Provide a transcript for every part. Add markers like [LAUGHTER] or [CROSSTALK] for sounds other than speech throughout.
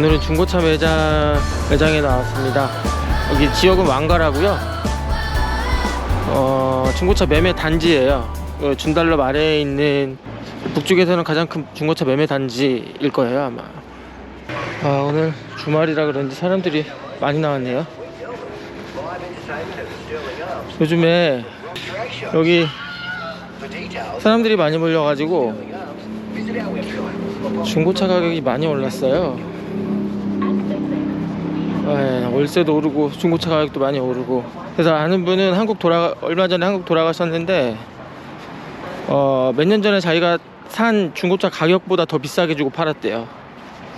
오늘은 중고차 매장 매장에 나왔습니다. 여기 지역은 왕가라고요. 어, 중고차 매매 단지예요. 어, 준달럽 아래에 있는 북쪽에서는 가장 큰 중고차 매매 단지일 거예요 아마. 아 오늘 주말이라 그런지 사람들이 많이 나왔네요. 요즘에 여기 사람들이 많이 몰려가지고 중고차 가격이 많이 올랐어요. 예, 월세도 오르고 중고차 가격도 많이 오르고 그래서 아는 분은 한국 돌아가 얼마 전에 한국 돌아가셨는데 어, 몇 년 전에 자기가 산 중고차 가격보다 더 비싸게 주고 팔았대요.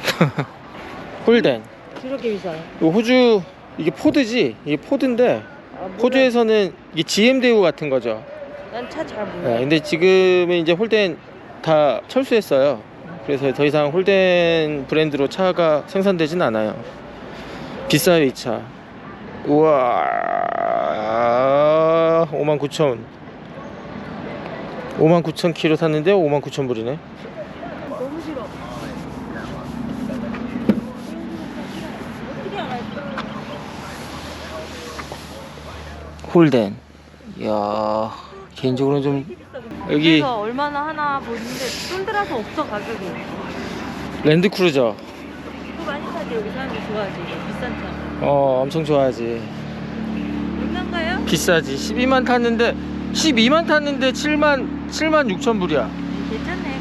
[LAUGHS] 홀덴. 그렇게 비싸요? 호주 이게 포드지? 이게 포드인데 아, 호주에서는 이게 GM 대우 같은 거죠. 난 차 잘 몰라. 네, 근데 지금은 이제 홀덴 다 철수했어요. 그래서 더 이상 홀덴 브랜드로 차가 생산되진 않아요. 비싸요 이 차. 우와, 5만 9천. 5만 9천 키로 샀는데 5만 9천 불이네. 너무 싫어. 어떻게 알아? 홀덴. 이야, 개인적으로는 좀 여기 얼마나 하나 보는데 쫀들어서 없어 가격이. 랜드 크루저. 여기 사람들 좋아하지. 비싼 차. 어, 엄청 좋아하지. 얼마인가요? 비싸지. 12만 탔는데 12만 탔는데 7만 7만 6천 불이야. 네, 괜찮네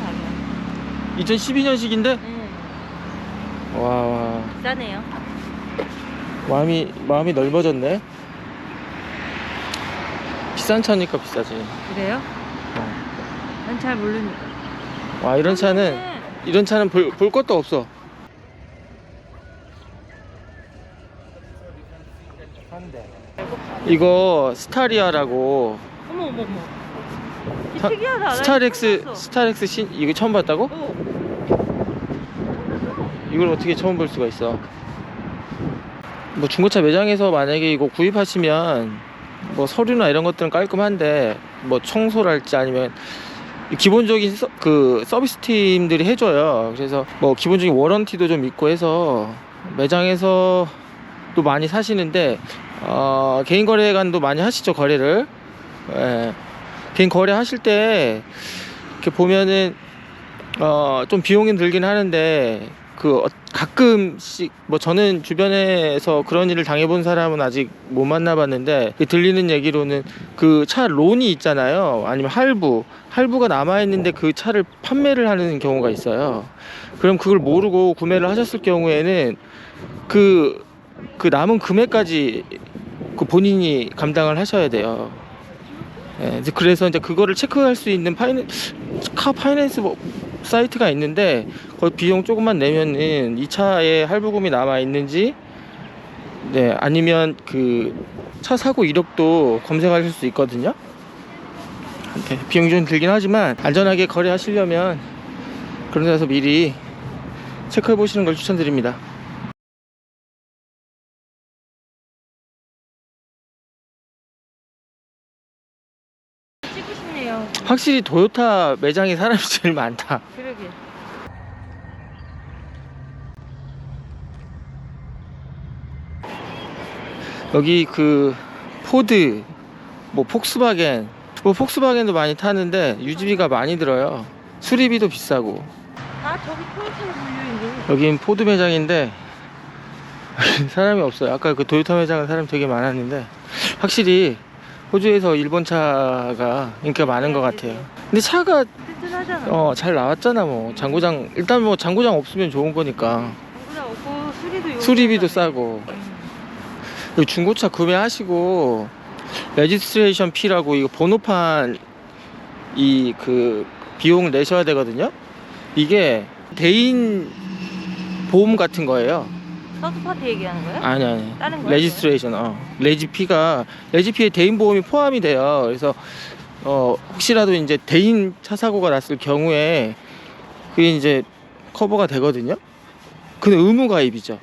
가격. 2012년식인데 응. 와, 와 비싸네요. 마음이 마음이 넓어졌네. 비싼 차니까 비싸지. 그래요? 어. 난잘 모르니까. 와 이런 차는 이런 차는 볼, 볼 것도 없어. 이거 스타리아라고 어머 어머 어머. 이 사- 특이하다. 나 스타렉스 처음. 스타렉스 신 이거 처음 봤다고? 어. 이걸 어떻게 처음 볼 수가 있어? 뭐 중고차 매장에서 만약에 이거 구입하시면 뭐 서류나 이런 것들은 깔끔한데 뭐 청소랄지 아니면 기본적인 서, 그 서비스 팀들이 해줘요. 그래서 뭐 기본적인 워런티도 좀 있고 해서 매장에서 또 많이 사시는데 어, 개인 거래관도 많이 하시죠 거래를. 예. 개인 거래 하실 때 이렇게 보면은 어, 좀 비용이 들긴 하는데 그 어- 가끔씩 뭐 저는 주변에서 그런 일을 당해본 사람은 아직 못 만나봤는데 그 들리는 얘기로는 그 차 론이 있잖아요 아니면 할부 할부가 남아 있는데 그 차를 판매를 하는 경우가 있어요 그럼 그걸 모르고 구매를 하셨을 경우에는 그 그 남은 금액까지 그 본인이 감당을 하셔야 돼요. 예, 그래서 이제 그거를 체크할 수 있는 파이낸카 파이낸스 뭐 사이트가 있는데 거기 비용 조금만 내면은 이 차에 할부금이 남아 있는지 네 아니면 그 차 사고 이력도 검색하실 수 있거든요. 네, 비용이 좀 들긴 하지만 안전하게 거래하시려면 그런 데서 미리 체크해 보시는 걸 추천드립니다. 확실히 도요타 매장에 사람이 제일 많다. 그러게. 여기 그 포드, 뭐 폭스바겐, 뭐 폭스바겐도 많이 타는데 유지비가 많이 들어요. 수리비도 비싸고. 아 저기 토요타로 물려 이게. 여긴 포드 매장인데 [LAUGHS] 사람이 없어요. 아까 그 도요타 매장은 사람 되게 많았는데 확실히 호주에서 일본 차가 인기가 많은 것 같아요. 근데 차가 튼튼하잖아. 어 잘 나왔잖아 뭐 장고장 일단 뭐 장고장 없으면 좋은 거니까 없고 수리도 수리비도. 싸고 음. 중고차 구매하시고 레지스트레이션 피라고 이거 번호판 이 그 비용을 내셔야 되거든요. 이게 대인 보험 같은 거예요. 서드 파티 얘기하는 거야? 아니 아니. 다른 거야? 레지스트레이션 어. 레지피가 레지피에 대인 보험이 포함이 돼요. 그래서 어 혹시라도 이제 대인 차 사고가 났을 경우에 그게 이제 커버가 되거든요. 근데 의무 가입이죠.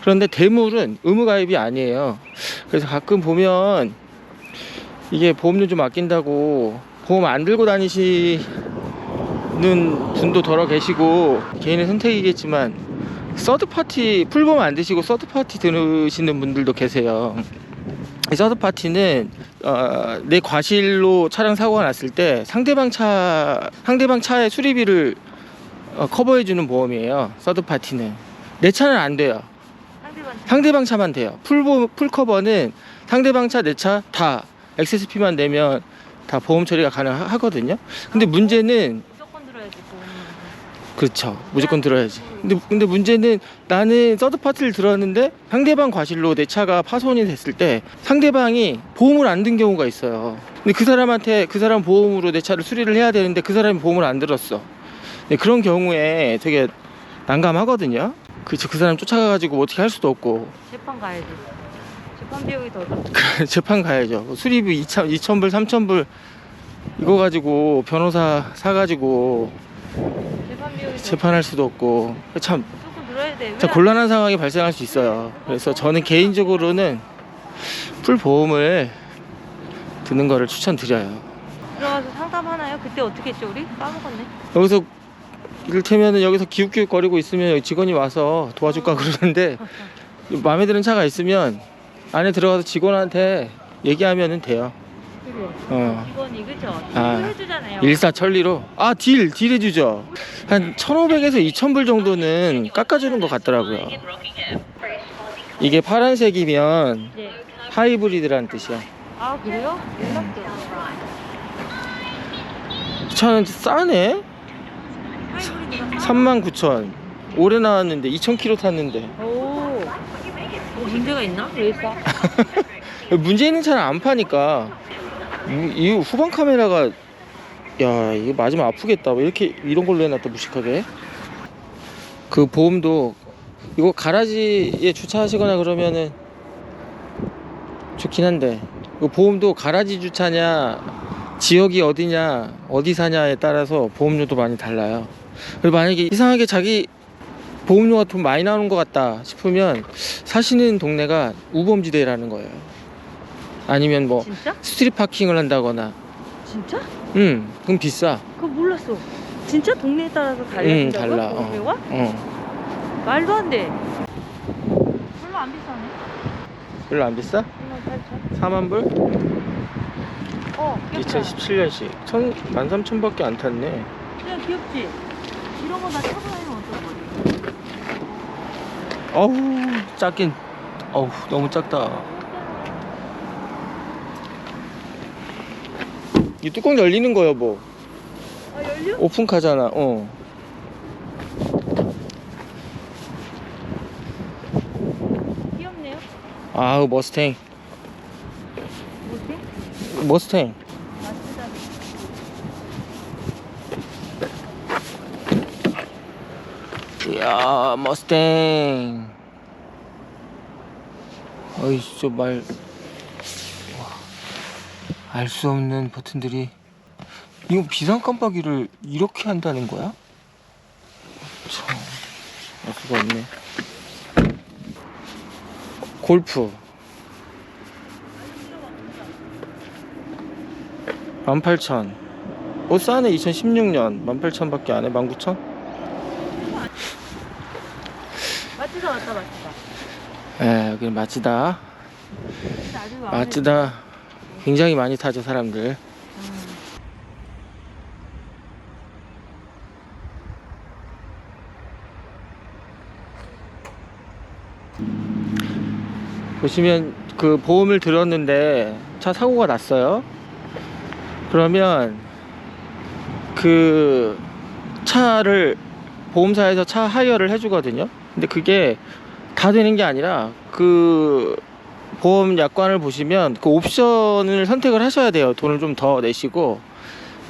그런데 대물은 의무 가입이 아니에요. 그래서 가끔 보면 이게 보험료 좀 아낀다고 보험 안 들고 다니시는 분도 덜어 계시고 개인의 선택이겠지만 서드 파티 풀보험 안 드시고 서드 파티 들으시는 분들도 계세요. 이 서드 파티는 어, 내 과실로 차량 사고가 났을 때 상대방 차 상대방 차의 수리비를 어, 커버해주는 보험이에요. 서드 파티는 내 차는 안 돼요. 상대방 상대방 차만 돼요. 풀보 풀 커버는 상대방 차 내 차 다 XSP만 내면 다 보험 처리가 가능하거든요. 근데 문제는 무조건 들어야지 보험은. 그렇죠. 무조건 들어야지. 근데 근데 문제는 나는 서드 파티를 들었는데 상대방 과실로 내 차가 파손이 됐을 때 상대방이 보험을 안 든 경우가 있어요. 근데 그 사람한테 그 사람 보험으로 내 차를 수리를 해야 되는데 그 사람이 보험을 안 들었어. 네, 그런 경우에 되게 난감하거든요. 그렇죠. 그 사람 쫓아가가지고 어떻게 할 수도 없고 재판 가야지. 재판 비용이 더 들어. [LAUGHS] 재판 가야죠. 수리비 2천, 2,000불, 3,000불 이거 가지고 변호사 사가지고 재판 재판할 수도 없고 참. 참왜 곤란한 상황이 발생할 수 있어요. 그래서 저는 개인적으로는 풀 보험을 드는 거를 추천드려요. 들어가서 상담하나요? 그때 어떻게 했죠 우리? 까먹었네. 여기서 이를테면은 여기서 기웃기웃 거리고 있으면 직원이 와서 도와줄까 그러는데 마음에 드는 차가 있으면 안에 들어가서 직원한테 얘기하면은 돼요. 어. 직원이 그죠? 아. 딜도 해주잖아요. 일사천리로 아딜딜 해주죠 한 1500에서 2000불 정도는 깎아주는 것 같더라고요 이게 파란색이면 네. 하이브리드라는 뜻이야 아 그래요? 몰랐죠. 차는 싸네 하이브리드가 39,000 올해 나왔는데 2000km 탔는데 오. 뭐 문제가 있나? 왜 싸? 문제 있는 차는 안 파니까 이- 이 후방 카메라가 야 이거 맞으면 아프겠다. 왜 이렇게 이런 걸로 해놨다 무식하게. 그 보험도 이거 가라지에 주차하시거나 그러면은 좋긴 한데 그 보험도 가라지 주차냐 지역이 어디냐 어디 사냐에 따라서 보험료도 많이 달라요. 그리고 만약에 이상하게 자기 보험료가 돈 많이 나오는 것 같다 싶으면 사시는 동네가 우범지대라는 거예요 아니면 뭐 진짜? 스트릿 파킹을 한다거나 진짜? 음 그럼 비싸 그거 몰랐어. 진짜 동네에 따라서 응 달라진다고요? 달라 어. 어. 말도 안 돼. 별로 안 비싸네. 별로 안 비싸? 2만 8천. 4만 불? 어, 귀엽다. 2017년식 1 13,000밖에 안 탔네 그냥 귀엽지? 이런 거다 타고 다니면 어떡하지? 어우 작긴 어우 너무 작다 이 뚜껑 열리는 거요 뭐 아, 열려? 오픈카잖아 어 귀엽네요. 아우 머스탱 뭐지? 머스탱 맛있다. 이야 머스탱 어이 저말 알 수 없는 버튼들이 이거 비상 깜빡이를 이렇게 한다는 거야? 참, 알 수가 없네. 골프. 18,000. 어, 싸네. 2016년. 18,000밖에 안 해. 19,000? 마치다 왔다 마치다. 예, 여기는 마음에 마츠다. 굉장히 많이 타죠, 사람들. 보시면 그 보험을 들었는데 차 사고가 났어요. 그러면 그 차를 보험사에서 차 하이어를 해주거든요. 근데 그게 다 되는 게 아니라 그 보험 약관을 보시면 그 옵션을 선택을 하셔야 돼요. 돈을 좀 더 내시고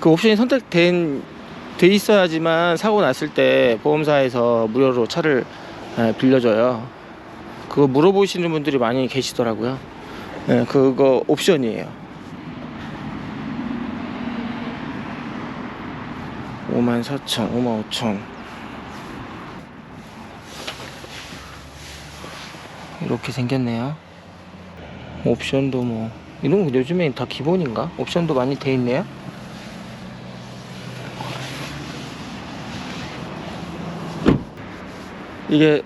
그 옵션이 선택된 돼 있어야지만 사고 났을 때 보험사에서 무료로 차를 예, 빌려줘요. 그거 물어보시는 분들이 많이 계시더라고요. 예, 그거 옵션이에요. 5만 4천, 5만 5천. 이렇게 생겼네요. 옵션도 뭐 이런 거 요즘엔 다 기본인가? 옵션도 많이 돼 있네요. 이게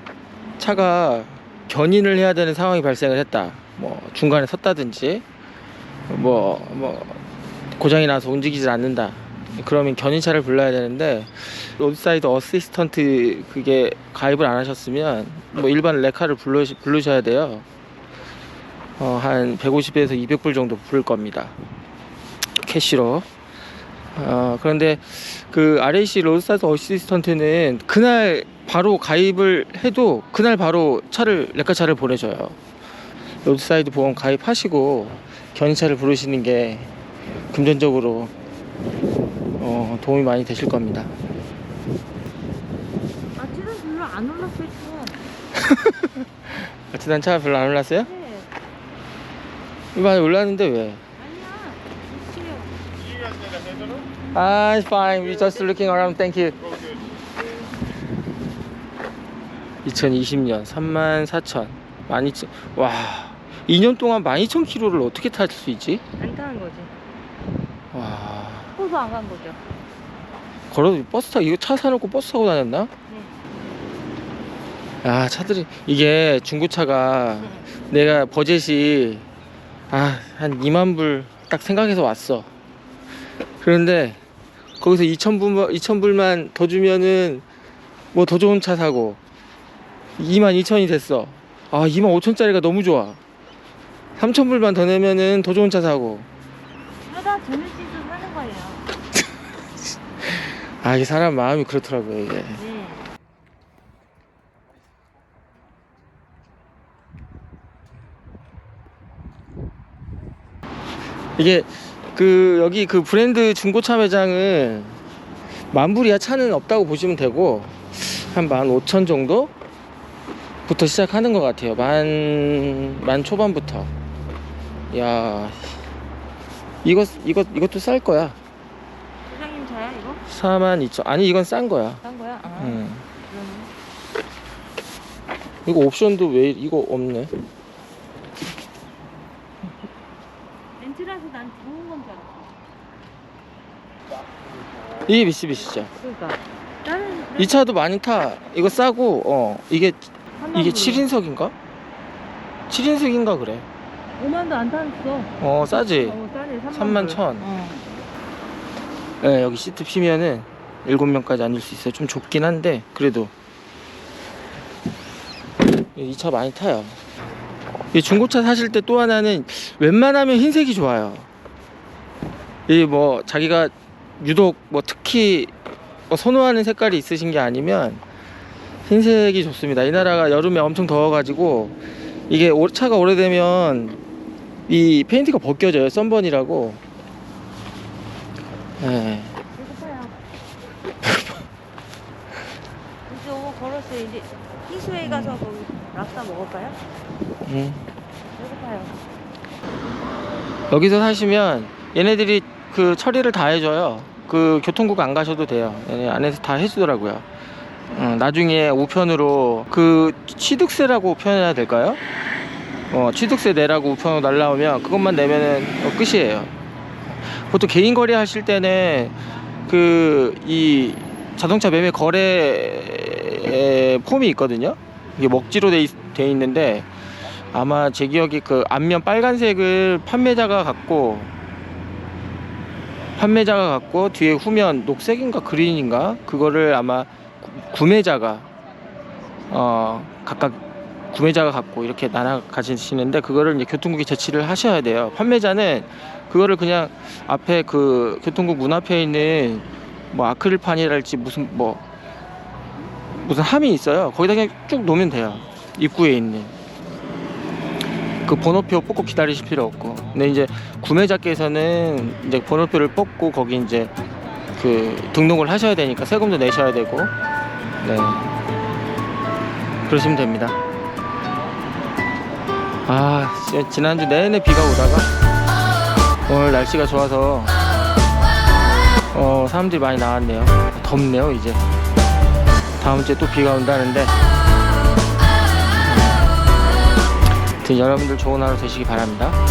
차가 견인을 해야 되는 상황이 발생을 했다. 뭐 중간에 섰다든지 뭐뭐 고장이 나서 움직이질 않는다. 그러면 견인차를 불러야 되는데 로드사이드 어시스턴트 그게 가입을 안 하셨으면 뭐 일반 레카를 불러 부르셔야 돼요. 어, 한 150에서 200불 정도 부를 겁니다. 캐시로. 어, 그런데 그 RAC 로드사이드 어시스턴트는 그날 바로 가입을 해도 그날 바로 차를 레카차를 보내줘요. 로드사이드 보험 가입하시고 견인차를 부르시는 게 금전적으로 어, 도움이 많이 되실 겁니다. 아 지금 별로 안 올랐어요. 지난 [LAUGHS] 차 별로 안 올랐어요? 네. 많이 올랐는데 왜? Ah, it's fine. We just looking around. Thank you. 2020년 34,000. 12,000. 와. 2년 동안 12,000km를 어떻게 탈 수 있지? 안 타는 거지. 와. 호도 안간 거죠. 걸어 버스 타 이거 차 사놓고 버스 타고 다녔나? 아 차들이 이게 중고차가 내가 버젯이 아 한 2만 불 딱 생각해서 왔어. 그런데 거기서 2천 불 2천 불만 더 주면은 뭐 더 좋은 차 사고 2만 2천이 됐어. 아 2만 5천짜리가 너무 좋아. 3천 불만 더 내면은 더 좋은 차 사고. 그러다 제네시스 사는 거예요. [LAUGHS] 아 이게 사람 마음이 그렇더라고요 이게. 네. 이게 그 여기 그 브랜드 중고차 매장은 만불 이야 차는 없다고 보시면 되고 한만 오천 정도 부터 시작하는 것 같아요 만 만 초반부터 야 이거 이거 이것도 쌀 거야 부장님 차야 이거? 4만 2천 아니 이건 싼 거야 싼 거야? 아. 음. 그러네. 이거 옵션도 왜 이거 없네 렌트라서 난 좋은 건 줄 알았어. 이게 미쓰비시죠 그러니까 다른 이 차도 많이 타 이거 싸고 어 이게 이게 7인 7인석인가? 7인석인가 그래 5만도 안 탔어. 어 싸지 어, 싸네. 3만 3만 천. 어. 네, 여기 시트 피면은 7명까지 앉을 수 있어요 좀 좁긴 한데 그래도 이 차 많이 타요 이 중고차 사실 때 또 하나는 웬만하면 흰색이 좋아요 이 뭐 자기가 유독 뭐 특히 뭐 선호하는 색깔이 있으신 게 아니면 흰색이 좋습니다 이 나라가 여름에 엄청 더워가지고 이게 오- 차가 오래되면 이 페인트가 벗겨져요 썬번이라고 네. 배고파요. [LAUGHS] 이제 오고 걸었어요. 이제 희수에 가서 거기 랍스타 먹을까요? 음. 배고파요. 여기서 사시면 얘네들이 그 처리를 다 해줘요. 그 교통국 안 가셔도 돼요. 얘네 안에서 다 해주더라고요. 음, 나중에 우편으로 그 취득세라고 표현해야 될까요? 어, 취득세 내라고 우편으로 날라오면 그것만 내면은 어, 끝이에요. 보통 개인 거래 하실 때는 그 이 자동차 매매 거래 폼이 있거든요. 이게 먹지로 돼, 있, 돼 있는데 아마 제 기억에 그 앞면 빨간색을 판매자가 갖고 판매자가 갖고 뒤에 후면 녹색인가 그린인가 그거를 아마 구- 구매자가 어 각각 구매자가 갖고 이렇게 나눠 가지시는데 그거를 이제 교통국에 제치를 하셔야 돼요. 판매자는 그거를 그냥 앞에 그 교통국 문 앞에 있는 뭐 아크릴판이랄지 무슨 뭐 무슨 함이 있어요. 거기다 그냥 쭉 놓으면 돼요. 입구에 있는. 그 번호표 뽑고 기다리실 필요 없고. 근데 이제 구매자께서는 이제 번호표를 뽑고 거기 이제 그 등록을 하셔야 되니까 세금도 내셔야 되고. 네. 그러시면 됩니다. 아, 지난주 내내 비가 오다가 오늘 날씨가 좋아서 어, 사람들이 많이 나왔네요. 덥네요, 이제. 다음 주에 또 비가 온다는데. 여러분들 좋은 하루 되시기 바랍니다.